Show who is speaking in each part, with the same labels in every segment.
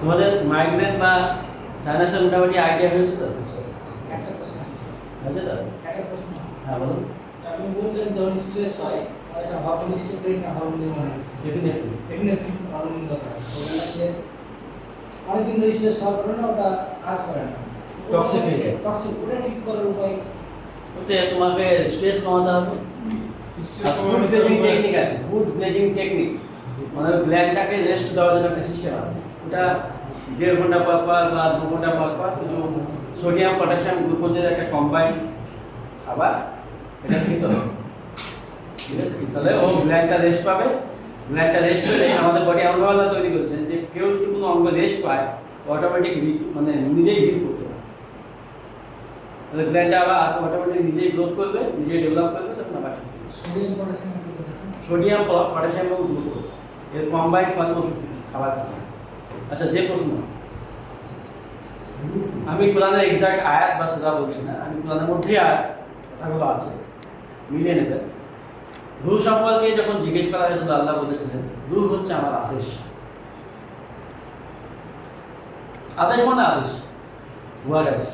Speaker 1: তোমাদের মাইগ্রেন বা সাইনাসের মোটামুটি আইডিয়া হয়েছে তো?
Speaker 2: একটা প্রশ্ন।
Speaker 1: হয়েছে তো?
Speaker 2: একটা প্রশ্ন।
Speaker 1: হ্যাঁ বলুন
Speaker 2: আপনি বললেন যখন স্ট্রেস হয় তাহলে এটা হরমোন স্টেফ্রিন না হরমোন হয়?
Speaker 1: ডেফিনেটলি
Speaker 2: হরমোন কথা ওটা অনেকদিন ধরে স্ট্রেস হওয়ার কারণে ওটা কাজ করে না।
Speaker 1: Toxic হয়ে যায়।
Speaker 2: টক্সিক ওটা ঠিক করার উপায়
Speaker 1: ওতে তোমাকে স্ট্রেস কমাতে হবে। টেকনিক আছে। ফুড গ্লেজিং টেকনিক মানে গ্ল্যান্ডটাকে রেস্ট দেওয়ার জন্য একটা সিস্টেম আছে। ওটা দেড় ঘণ্টা পর পর বা দু ঘণ্টা পর পর কিছু সোডিয়াম পটাশিয়াম গ্লুকোজের একটা কম্বাইন আবার এটা খেতে হবে ঠিক আছে? তাহলে ও গ্ল্যান্ডটা রেস্ট পাবে। গ্ল্যান্ডটা রেস্ট পেলে আমাদের বডি এমনভাবে তৈরি করেছেন যে কেউ যদি কোনো অঙ্গ রেস্ট পায় অটোমেটিক মানে নিজেই হিল করতে পারে। তাহলে গ্ল্যান্ডটা আবার অটোমেটিক নিজেই গ্রোথ করবে নিজেই ডেভেলপ করবে তখন আবার।
Speaker 2: সোডিয়াম পটাশিয়াম
Speaker 1: সোডিয়াম পটাশিয়াম এবং গ্লুকোজ এর কম্বাইন কত খাবার খাবে আচ্ছা যে প্রশ্ন। আমি কোরআনের এক্সাক্ট আয়াত বা সেটা বলছি না, আমি কোরআনের মধ্যে আয়াত, কথাগুলো আছে, মিলিয়ে নেবেন রুহ সম্পর্কে যখন জিজ্ঞেস করা হয়েছিল আল্লাহ বলেছিলেন, রুহ হচ্ছে আমার আদেশ। আদেশ মানে আদেশ। ওয়ার্ড আছে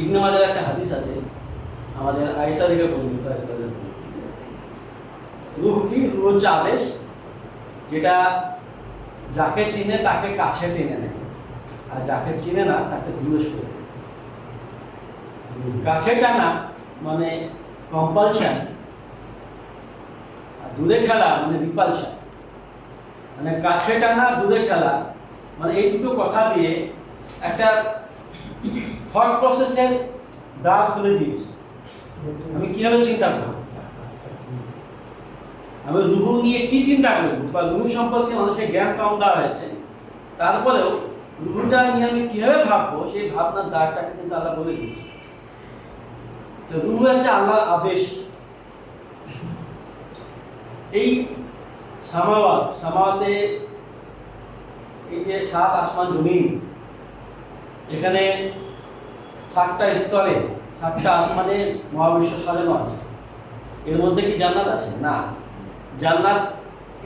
Speaker 1: ইবনে মাজার একটা হাদিস আছে, আমাদের আয়েশা থেকে বর্ণিত তাদের রুহ কি? রুহ আদেশ, যেটা যাকে চিনে তাকে কাছে টেনে নেয়। আর যাকে চিনে না, তাকে দূরে সরে। কাছে টানা মানে কম্পালশন আর দূরে ঠেলা মানে রিপালশন মানে কাছে টানা দূরে ঠেলা। মানে এই দুটো কথা দিয়ে একটা থট প্রসেসের দ্বার খুলে দিয়েছে। আমি কীভাবে চিন্তা করব? আমি রুহু নিয়ে কি চিন্তা করব? বা রুহু সম্পর্কে মানুষকে জ্ঞান কম দেওয়া হয়েছে। তারপরেও রুহুটা নিয়ে আমি কীভাবে ভাববো? সেই ভাবনার দ্বারটাকে কিন্তু আল্লাহ বলে দিয়েছে। তো রুহু হচ্ছে আল্লাহর আদেশ। এই সামাওয়াত, সামাওয়াতে এই যে সাত আসমান জমিন, এখানে সাতটা স্তরে সাতটা আসমানে মহাবিশ্ব সাজানো আছে। এর মধ্যে কি জান্নাত আছে? না। জান্নাত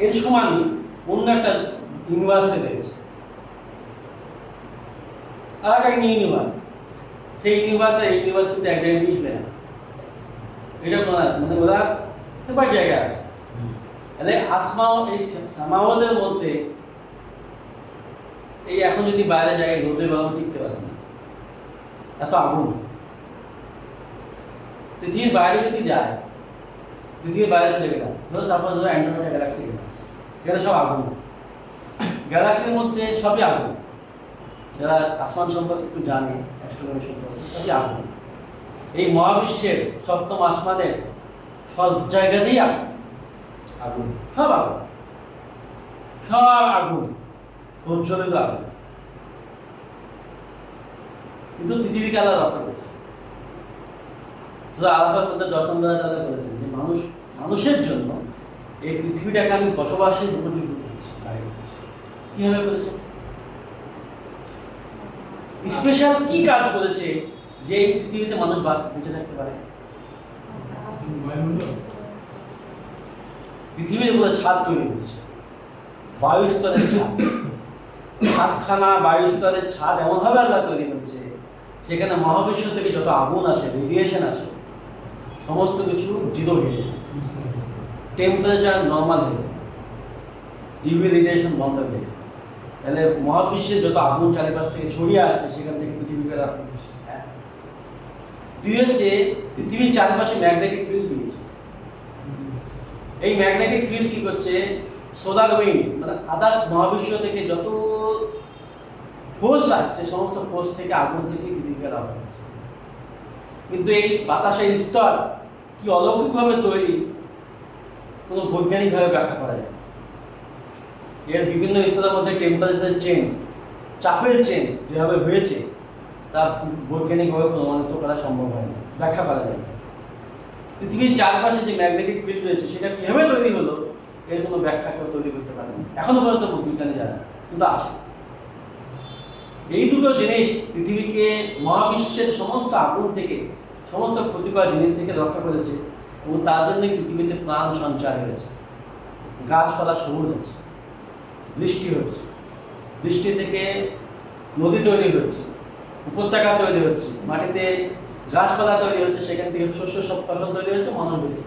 Speaker 1: এর সমানই অন্য একটা ইউনিভার্সে রয়েছে। আর একটা ইউনিভার্স সেই ইউনিভার্সে এই ইউনিভার্স কিন্তু এক জায়গায় মিশবে না এটা মানে ওরা জায়গায় আছে। তাহলে আসমা এই সামাওয়াতের মধ্যে এই এখন যদি বাইরে জায়গায় রোদে গরম টিকতে পারে না এত আগুন। পৃথিবীর বাইরে যদি যায় বাইরে চলে গেলাম ধরো সাপোজ ধরো অ্যান্ড্রোমেডা গ্যালাক্সি গেলাম এখানে সব আগুন। গ্যালাক্সির মধ্যে সবই আগুন। যারা আসমান সম্পর্কে একটু জানে অ্যাস্ট্রোনমি সম্পর্কে, সবই আগুন। এই মহাবিশ্বের সপ্তম আসমানের সব জায়গাতেই আগুন। আগুন। সব আগুন। সব আগুন। প্রজ্বলিত আগুন। কিন্তু পৃথিবীকে আলাদা রক্ষা করেছে। শুধু আলাদার করতে দশ নম্বর তাদের যে মানুষ মানুষের জন্য এই পৃথিবীটাকে আমি বসবাসের উপযোগী করেছি কীভাবে করেছে? স্পেশাল কি কাজ করেছে যে এই পৃথিবীতে মানুষ বাস বেঁচে থাকতে পারে? পৃথিবীর উপরে ছাদ তৈরি করেছে। বায়ু স্তরের ছাদ। সাতখানা বায়ু স্তরের ছাদ এমনভাবে আল্লাহ তৈরি করেছে সেখানে মহাবিশ্ব থেকে যত আগুন আসে রেডিয়েশন আসে সমস্ত কিছু জিরো হয়ে যায়। টেম্পারেচার নর্মাল হয়ে ইউভি রেডিয়েশন বন্ধ হয়ে তাহলে মহাবিশ্বের যত আগুন চারিপাশ থেকে ছড়িয়ে আসছে, সেখান থেকে পৃথিবীকে হ্যাঁ। দুই হচ্ছে, পৃথিবীর চারপাশে ম্যাগনেটিক ফিল্ড দিয়েছে। এই ম্যাগনেটিক ফিল্ড কি করছে? সোলার উইন্ড মানে আদার্স মহাবিশ্ব থেকে যত ফোর্স আসছে, সমস্ত ফোর্স থেকে আগুন থেকে পৃথিবীকে করছে কিন্তু এই বাতাসের স্তর কি অলৌকিকভাবে তৈরি? কোনো বৈজ্ঞানিকভাবে ব্যাখ্যা করা যায়? এর বিভিন্ন স্তরের মধ্যে টেম্পারেচার চেঞ্জ চাপের চেঞ্জ যেভাবে হয়েছে, তা বৈজ্ঞানিকভাবে প্রমাণিত করা সম্ভব হয় না, ব্যাখ্যা করা যায় পৃথিবীর চারপাশে যে ম্যাগনেটিক ফিল্ড রয়েছে, সেটা কীভাবে তৈরি হলো, এর কোনো ব্যাখ্যা কেউ তৈরি করতে পারে না এখনও পর্যন্ত বিজ্ঞানী জানে কিন্তু আছে। এই দুটো জিনিস পৃথিবীকে মহাবিশ্বের সমস্ত আগুন থেকে সমস্ত ক্ষতিকর জিনিস থেকে রক্ষা করেছে এবং তার জন্য পৃথিবীতে প্রাণ সঞ্চার হয়েছে। গাছপালা সবুজ আছে বৃষ্টি হচ্ছে বৃষ্টি থেকে নদী তৈরি হচ্ছে উপত্যকা তৈরি হচ্ছে মাটিতে গাছপালা তৈরি হচ্ছে সেখান থেকে শস্য সব ফসল তৈরি হচ্ছে মানুষ বেঁচে।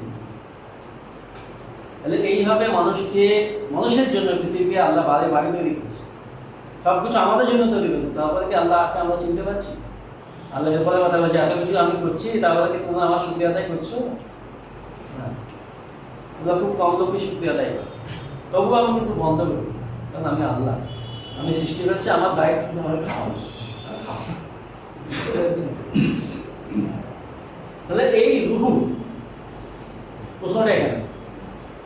Speaker 1: তাহলে এইভাবে মানুষকে, মানুষের জন্য পৃথিবীকে আল্লাহ বাড়ি বাড়ি তৈরি করেছে। সব কিছু আমাদের জন্য তৈরি করেছে, তারপরে কি আল্লাহকে আমরা চিনতে পারছি? আল্লাহ এরপরে কথা বলছে এত কিছু আমি করছি তারপরে কি তোমরা আমার শুক্রিয়া আদায় করছ? তোমরা খুব কম লোকই শুক্রিয়া আদায় করো। তবুও আমি কিন্তু বন্ধ করি, কারণ আমি আল্লাহ। আমি সৃষ্টি করছি, আমার দায়িত্ব। তাহলে এই রুহু প্রশ্নটা এখানে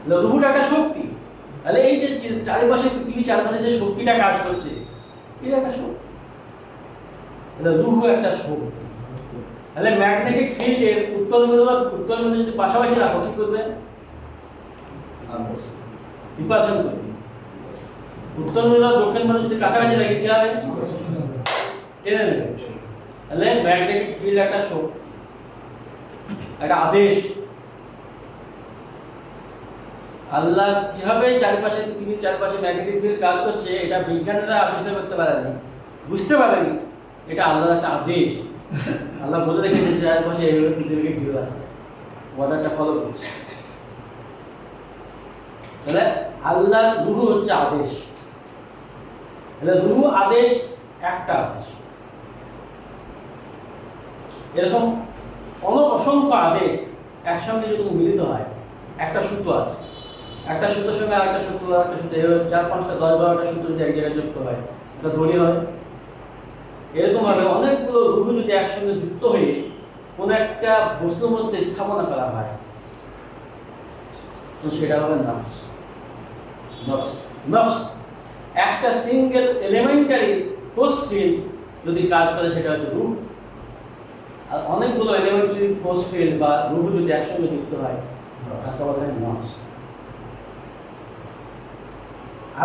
Speaker 1: রুহুটা একটা শক্তি। তাহলে এই যে- চারিপাশে পৃথিবী চারপাশে যে শক্তিটা কাজ করছে, এটা একটা শক্তি। তাহলে রুহু একটা শক্তি তাহলে ম্যাগনেটিক ফিল্ডের উত্তর মেরু আর উত্তর মেরু যদি পাশাপাশি রাখো কি করবে? বিপাশন করবে। উত্তর মেরু আর দক্ষিণ মেরু যদি কাছাকাছি রাখি কি হবে? টেনে নেবে। তাহলে ম্যাগনেটিক ফিল্ড একটা শক্তি একটা আদেশ। আল্লাহ কীভাবে চারপাশে পৃথিবীর চারপাশে ম্যাগনেটিক ফিল্ড কাজ করছে এটা বিজ্ঞানীরা আবিষ্কার করতে পারেনি। বুঝতে পারেনি। এটা আল্লাহর একটা আদেশ। আল্লাহ বলে রেখেছে যে চারপাশে এইভাবে পৃথিবীকে ঘিরে রাখা। অর্ডারটা ফলো করছে। তাহলে আল্লাহর রুহু হচ্ছে আদেশ। তাহলে রুহু, আদেশ, একটা আদেশ। এরকম অনেক অসংখ্য আদেশ একসঙ্গে যদি মিলিত হয়, একটা সূত্র আছে। একটা সূত্রের সঙ্গে আরেকটা সূত্র আরেকটা সূত্র, এভাবে চার, পাঁচটা, দশ, বারোটা সূত্র যদি এক জায়গায় যুক্ত হয় এটা দড়ি হয় এরকম ভাবে অনেকগুলো রুহু যদি একসঙ্গে যুক্ত হয়ে কোনো একটা বস্তুর মধ্যে স্থাপনা করা হয়। তো সেটা হবে নাফস। নফস। একটা সিঙ্গেল এলিমেন্টারি ফোর্স ফিল্ড যদি কাজ করে সেটা হচ্ছে রুহ আর অনেকগুলো এলিমেন্টারি ফোর্স ফিল্ড বা রুহ যদি একসঙ্গে যুক্ত হয় তাকে বলা হয় নফস।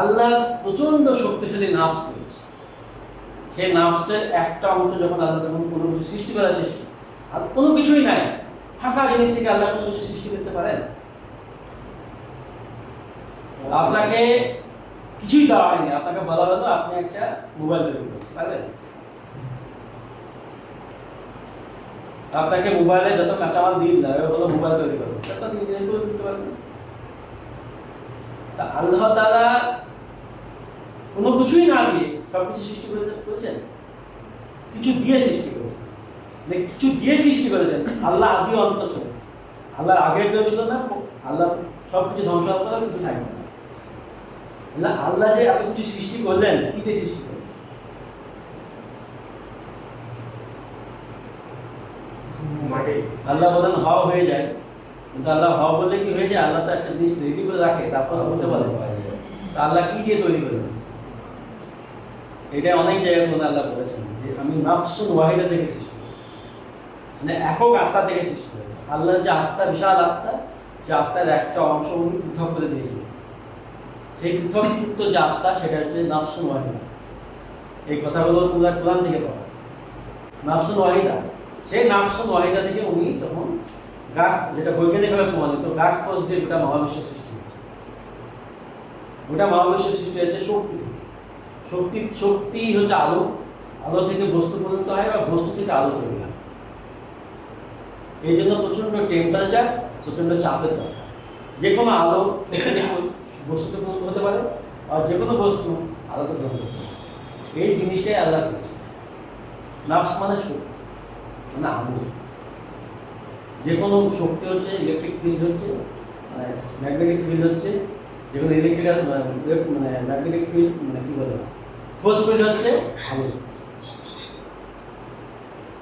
Speaker 1: আল্লাহ প্রচণ্ড শক্তিশালী নাফস রয়েছে। সেই নাফসের একটা অংশ যখন আল্লাহ যখন কোনো কিছু সৃষ্টি করার সৃষ্টি আর কোনো কিছুই নাই ফাঁকা জিনিস থেকে আল্লাহ কোনো কিছু সৃষ্টি করতে পারেন? আপনাকে কিছুই দেওয়া হয়নি আপনাকে বলা হলো আপনি একটা মোবাইল তৈরি করতে পারবেন আপনাকে মোবাইলে যত কাঁচামাল দিয়ে এবার বলো মোবাইল তৈরি করো তত দিন দিন করে দিতে পারবেন। তা আল্লাহ তাআলা কোনো কিছুই না দিয়ে সব কিছু সৃষ্টি করে করেছেন? কিছু দিয়ে সৃষ্টি করেছেন। মানে কিছু দিয়ে সৃষ্টি করেছেন। আল্লাহ আদি অন্ত ছিল আল্লাহর আগে কেউ ছিল না আল্লাহ সব কিছু ধ্বংস হওয়ার কিছু থাকবে না। আল্লাহ যে এত কিছু সৃষ্টি করলেন কি দিয়ে সৃষ্টি করলেন? আল্লাহ বলেন হওয়া হয়ে যায়। কিন্তু আল্লাহ হওয়া বললে কি হয়ে যায়? আল্লাহ তো একটা জিনিস রেডি করে রাখে তারপর হতে পারে। তা আল্লাহ কি দিয়ে তৈরি করলেন? এটা অনেক জায়গায় মধ্যে আল্লাহ বলেছেন যে আমি নাফসুন ওয়াহিদা থেকে সৃষ্টি করেছি। মানে একক আত্মা থেকে সৃষ্টি করেছি। আল্লাহ যে আত্মা, বিশাল আত্মা, যে আত্মার একটা অংশ উনি পৃথক করে দিয়েছিলেন সেই পৃথকযুক্ত যে আত্মা, সেটা হচ্ছে নাফসুন ওয়াহিদা। এই কথাগুলো তোমরা কোরআন থেকে পাবো নাফসুন ওয়াহিদা। সেই নাফসুন ওয়াহিদা থেকে উনি তখন গাছ, যেটা বৈজ্ঞানিকভাবে প্রমাণিত, গাছ ফোর্স দিয়ে গোটা মহাবিশ্ব সৃষ্টি হয়েছে। গোটা মহাবিশ্ব সৃষ্টি হয়েছে শক্তি থেকে শক্তি শক্তি হচ্ছে আলো। আলো থেকে বস্তু পর্যন্ত হয় বা বস্তু থেকে আলো তৈরি হয়। এই জন্য প্রচণ্ড টেম্পারেচার প্রচণ্ড চাপের দরকার। যে কোনো আলো বস্তুতে হতে পারে আর যে কোনো বস্তু আলোতে পরিণত হতে পারে। এই জিনিসটাই আল্লাহ করেছে নাফস মানে শক্তি মানে আলো। যে কোনো শক্তি হচ্ছে ইলেকট্রিক ফিল্ড হচ্ছে ম্যাগনেটিক ফিল্ড হচ্ছে যে কোনো ইলেকট্রিক্যাল মানে ম্যাগনেটিক ফিল্ড মানে কী বলে? ফোর্স ফিল্ড হচ্ছে আলো।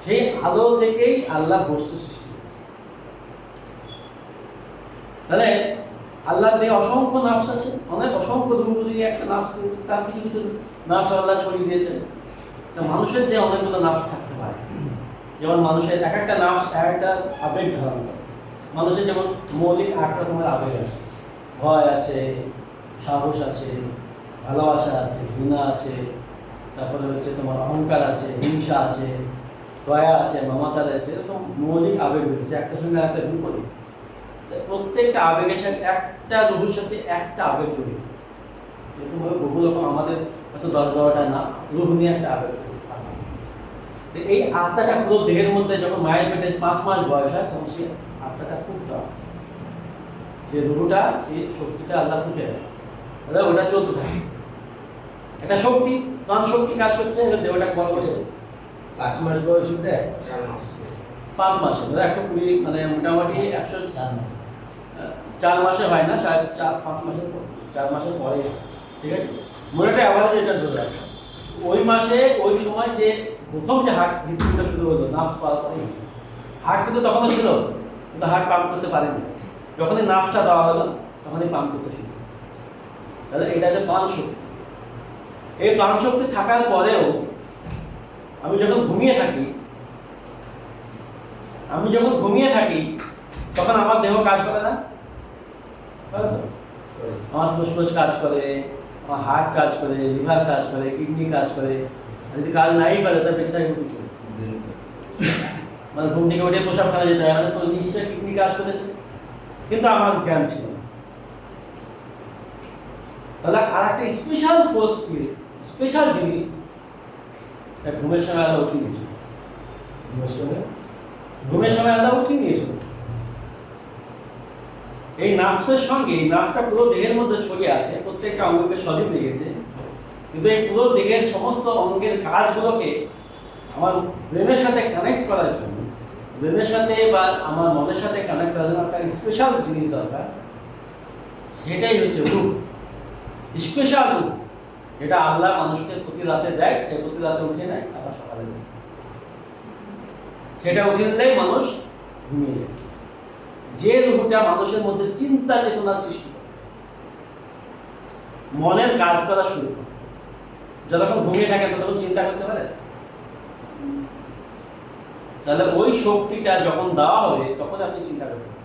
Speaker 1: সেই আলো থেকেই আল্লাহ বস্তু সৃষ্টি তাহলে দেহে অসংখ্য নাফস আছে, অনেক অসংখ্য দিয়ে একটা নাফস তার কিছু কিছু নাফস আল্লাহ ছড়িয়ে দিয়েছেন। তা মানুষের যে অনেকগুলো নাফস থাকতে পারে। যেমন মানুষের এক একটা নাফস এক একটা আবেগ ধারণ করে। মানুষের যেমন মৌলিক আট রকমের আবেগ আছে। ভয় আছে, সাহস আছে, ভালোবাসা আছে, ঘৃণা আছে, তারপরে হচ্ছে তোমার অহংকার আছে, হিংসা আছে, দয়া আছে মমতার আছে, এরকম মৌলিক আবেগ রয়েছে, একটা সঙ্গে একটা বিপরীত প্রত্যেকটা আবেগের সাথে একটা রুহুর সাথে একটা আবেগ জড়িত। এরকমভাবে বহু রকম আমাদের হয়তো দশ বারোটা না রুহনি একটা আবেগ তো এই আত্মাটা পুরো দেহের মধ্যে যখন মায়ের পেটে পাঁচ মাস বয়স হয়, তখন সেই আত্মাটা ফুটতে হয়। সে রুহুটা সেই শক্তিটা আল্লাহ ফুটে দেয়। তাহলে ওটা চলতে থাকে একটা শক্তি প্রাণ শক্তি কাজ করছে এবার দেহটা বল করছে।
Speaker 3: পাঁচ মাস বয়সে দেয়
Speaker 1: পাঁচ মাসে। ধরো একশো কুড়ি মানে মোটামুটি একশো
Speaker 2: চার মাস।
Speaker 1: চার মাসে হয় না চার চার পাঁচ মাসের পর চার মাসের পরে ঠিক আছে? মনে একটা অ্যাভারেজ এটা ধরে রাখো ওই মাসে ওই সময় যে প্রথম যে হার্ট হৃদপিণ্ডটা শুরু হলো নার্ভস পাওয়ার পরে হার্ট কিন্তু তখনও ছিল কিন্তু হার্ট পাম্প করতে পারেনি। যখনই নাফটা দেওয়া হলো তখনই পাম্প করতে শুরু তাহলে এটা হচ্ছে প্রাণ শক্তি। এই প্রাণ শক্তি থাকার পরেও আমি যখন ঘুমিয়ে থাকি আমি যখন ঘুমিয়ে থাকি তখন আমার দেহ কাজ করে না? আমার ফুসফুস কাজ করে আমার হার্ট কাজ করে লিভার কাজ করে কিডনি কাজ করে। যদি কাজ নাই করে তার বেঁচে থাকবে কি করে? মানে ঘুম থেকে উঠে প্রসাব খানা যেতে হয়। মানে তো নিশ্চয়ই কিডনি কাজ করেছে। কিন্তু আমার জ্ঞান ছিল না। তাহলে আর একটা স্পেশাল ফোর্স স্পেশাল জিনিস ঘুমের সময় আলাদা উঠিয়ে নিয়েছিল।
Speaker 3: ঘুমের সময়
Speaker 1: ঘুমের সময় আলাদা উঠে নিয়েছিল। এই নার্ভসের সঙ্গে এই নার্ভটা পুরো দেহের মধ্যে ছড়িয়ে আছে প্রত্যেকটা অঙ্গকে সজীব লেগেছে কিন্তু এই পুরো দেহের সমস্ত অঙ্গের কাজগুলোকে আমার ব্রেনের সাথে কানেক্ট করার জন্য ব্রেনের সাথে বা আমার মনের সাথে কানেক্ট করার জন্য একটা স্পেশাল জিনিস দরকার। সেটাই হচ্ছে রূপ। স্পেশাল রূপ। যেটা আল্লাহ মানুষকে প্রতি রাতে দেয় এ প্রতি রাতে উঠে নেয়, আবার সকালে দেয়। সেটা উঠে নিলেই মানুষ ঘুমিয়ে যায়। যে রূপটা মানুষের মধ্যে চিন্তা চেতনা সৃষ্টি করে। মনের কাজ করা শুরু করে। যতক্ষণ ঘুমিয়ে থাকে, ততক্ষণ চিন্তা করতে পারে? তাহলে ওই শক্তিটা যখন দেওয়া হবে, তখন আপনি চিন্তা করতে পারেন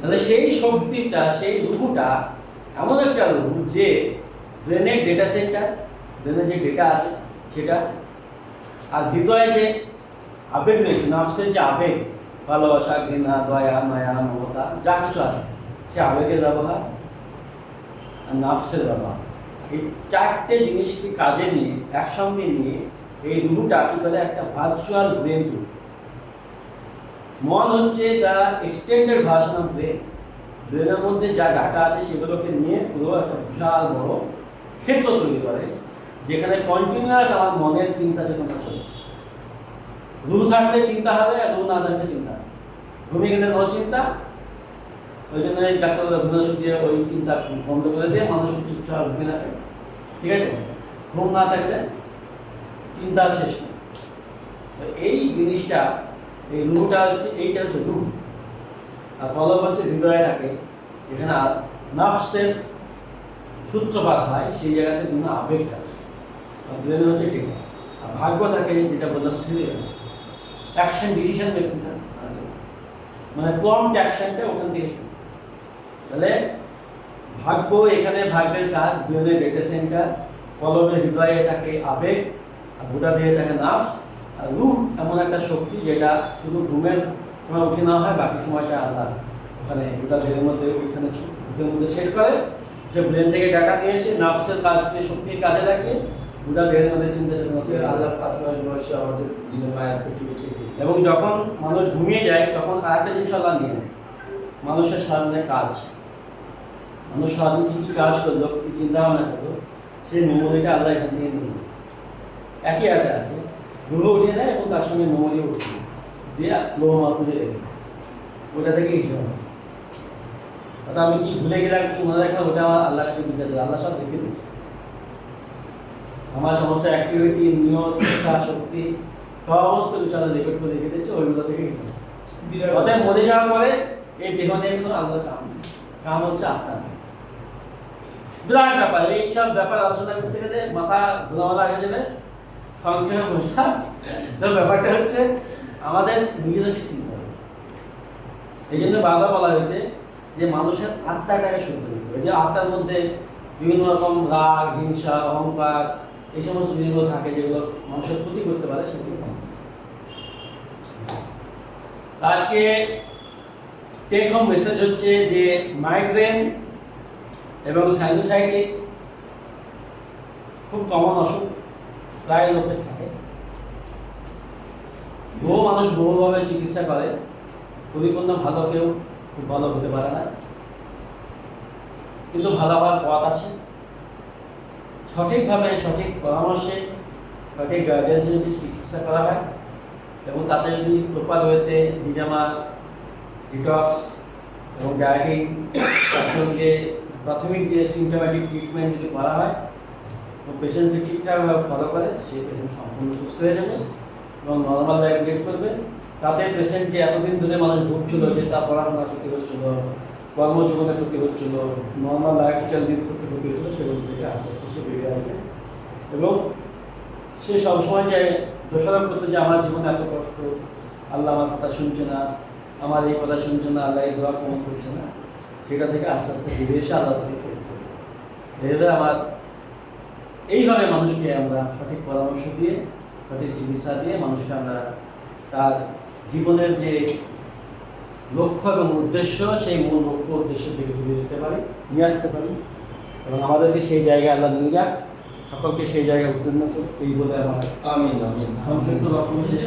Speaker 1: তাহলে সেই শক্তিটা, সেই রূপটা এমন একটা রূপ যে ব্রেনের ডেটা সেন্টার ব্রেনের যে ডেটা আছে সেটা আর হৃদয়ে যে আবেগ রয়েছে, নার্ভসের যে আবেগ, ভালোবাসা, ঘৃণা, দয়া, মায়া, মমতা, যা কিছু আছে, সে আবেগের ব্যবহার আর নার্ভসের ব্যবহার। এই চারটে জিনিসকে কাজে নিয়ে, একসঙ্গে নিয়ে এই রুহুটা কি করে একটা ভার্চুয়াল ব্রেন রূপ মন হচ্ছে the extended version of brain ব্রেনের মধ্যে যা ডাটা আছে সেগুলোকে নিয়ে পুরো একটা বিশাল বড় ক্ষেত্র তৈরি করে, যেখানে কন্টিনিউয়াস আমার মনের চিন্তা চেতনা চলছে। রুহ থাকলে চিন্তা হবে আর রু না থাকলে চিন্তা হবে। ঘুমিয়ে গেলে no চিন্তা? ওই জন্য ডাক্তার ওষুধ দিয়ে ওই চিন্তা বন্ধ করে দিয়ে মানুষ চুপচাপ ঘুমিয়ে থাকে। ঠিক আছে? ঘুম না থাকলে চিন্তা শেষ নেই। তো এই জিনিসটা, এই রুটা হচ্ছে, এইটা হচ্ছে রুহ আর কলব হচ্ছে হৃদয়ে থাকে। এখানে নার্ভসের সূত্রপাত হয়, সেই জায়গাতে বিভিন্ন আবেগ আছে আর ব্রেনে হচ্ছে টেকা আর ভাগ্য থাকে, যেটা বললাম সিরিয়াল অ্যাকশন ডিসিশন মেকিংটা মানে প্রম্পট অ্যাকশনটা ওখান থেকে তাহলে ভাগ্য এখানে ভাগ্যের কাজ ব্রেনের ডেটা সেন্টার কলমের হৃদয়ে থাকে আবেগ আর গোটা দিয়ে থাকে নার্ভস আর রুহ এমন একটা শক্তি যেটা শুধু ঘুমের সময় উঠে না হয় বাকি সময়টা আল্লাহ ওখানে গোটা দেহের মধ্যে ওইখানে বুকের মধ্যে সেট করে যে ব্রেন থেকে ডাটা নিয়ে এসে নার্ভসের কাজকে শক্তির কাজে লাগিয়ে গোটা দেহের মধ্যে চিন্তা চেতনা
Speaker 3: আল্লাহ পাঁচ মাস বয়সে আমাদের দিনে মায়ের পেটে
Speaker 1: এবং যখন মানুষ ঘুমিয়ে যায় তখন আরেকটা জিনিস আল্লাহ নিয়ে নেয়। মানুষের সারাদিনের কাজ। মানুষ সারাদিন কী কী কাজ করল কী চিন্তা ভাবনা করল সেই মেমোরিটা আল্লাহ এখান থেকে নেয়। একই একটা আছে ঘুমে উঠে নেয় এবং তার সঙ্গে মেমোরি উঠে নেয় দিয়ে লোহ মাপুজে রেখে দেয়। ওটা থেকে হিসাব হয়। অর্থাৎ আমি কি ভুলে গেলাম কি মনে রাখলাম ওটা আমার আল্লাহ কাছে বিচার দেয় আল্লাহ সব রেখে দিয়েছে। আমার সমস্ত অ্যাক্টিভিটি নিয়ত ইচ্ছা শক্তি সমস্ত কিছু আল্লাহ রেকর্ড করে রেখে দিয়েছে ওইগুলো থেকে অতএব মরে যাওয়ার পরে এই দেহ নিয়ে কোনো আলাদা কাম নেই। কাম হচ্ছে আপনার বিরাট ব্যাপার। এই সব ব্যাপার আলোচনা করতে গেলে মাথা ঘোরামালা হয়ে যাবে। সংক্ষেপে বোঝা তো ব্যাপারটা হচ্ছে, আমাদের নিজেদেরকে চিন্তা হবে। এই জন্য বাধা বলা হয়েছে যে মানুষের আত্মাটাকে শুদ্ধ করতে হবে। যে আত্মার মধ্যে বিভিন্ন রকম রাগ, হিংসা, অহংকার, এই সমস্ত জিনিসগুলো থাকে যেগুলো মানুষের ক্ষতি করতে পারে, সেগুলো আজকে টেক হোম মেসেজ হচ্ছে যে মাইগ্রেন এবং সাইনোসাইটিস খুব কমন অসুখ। প্রায় লোকের থাকে। বহু মানুষ বহুভাবে চিকিৎসা করে। পরিপূর্ণ ভালো কেউ খুব ভালো হতে পারে না। কিন্তু ভালো হওয়ার পথ আছে। সঠিকভাবে, সঠিক পরামর্শে, সঠিক গাইডেন্সে যদি চিকিৎসা করা হয় এবং তাতে যদি প্রপার ওয়েতে নিজামা ডিটক্স এবং ডায়েটিং তার সঙ্গে প্রাথমিক যে সিমটোম্যাটিক ট্রিটমেন্ট যদি করা হয় পেশেন্ট যদি ঠিকঠাকভাবে ফলো করে, সেই পেশেন্ট সম্পূর্ণ সুস্থ হয়ে যাবে এবং নর্মাল লাইফ লিড করবে। তাতে পেশেন্ট যে এতদিন ধরে মানুষ ভুগছিল যে তার পড়াশোনা করতে হচ্ছিল কর্মজীবনে করতে হচ্ছিল নর্মাল লাইফ স্টাইল লিড করতে করতে হচ্ছিল, সেগুলো থেকে আস্তে আস্তে সে বেরিয়ে আসবে। এবং সে সবসময় যে দোষারোপ করতে যে, আমার জীবনে এত কষ্ট, আল্লাহ আমার কথা শুনছে না, আমার এই কথা শুনছে না, আল্লাহ এই দোয়া কমন করছে না। সেটা থেকে আস্তে আস্তে বেরিয়ে এসে আল্লাহ থেকে আমার এইভাবে মানুষকে আমরা সঠিক পরামর্শ দিয়ে সঠিক চিকিৎসা দিয়ে মানুষকে আমরা তার জীবনের যে লক্ষ্য এবং উদ্দেশ্য সেই মূল লক্ষ্য উদ্দেশ্যের দিকে তুলে দিতে পারি নিয়ে আসতে পারি। এবং আমাদেরকে সেই জায়গায় আল্লাহ নিয়ে যাক। সকলকে সেই জায়গায় উত্তীর্ণ করুক। এই বলে আমার
Speaker 3: আমিন আমিন।
Speaker 1: সংক্ষিপ্ত বক্তব্য শেষ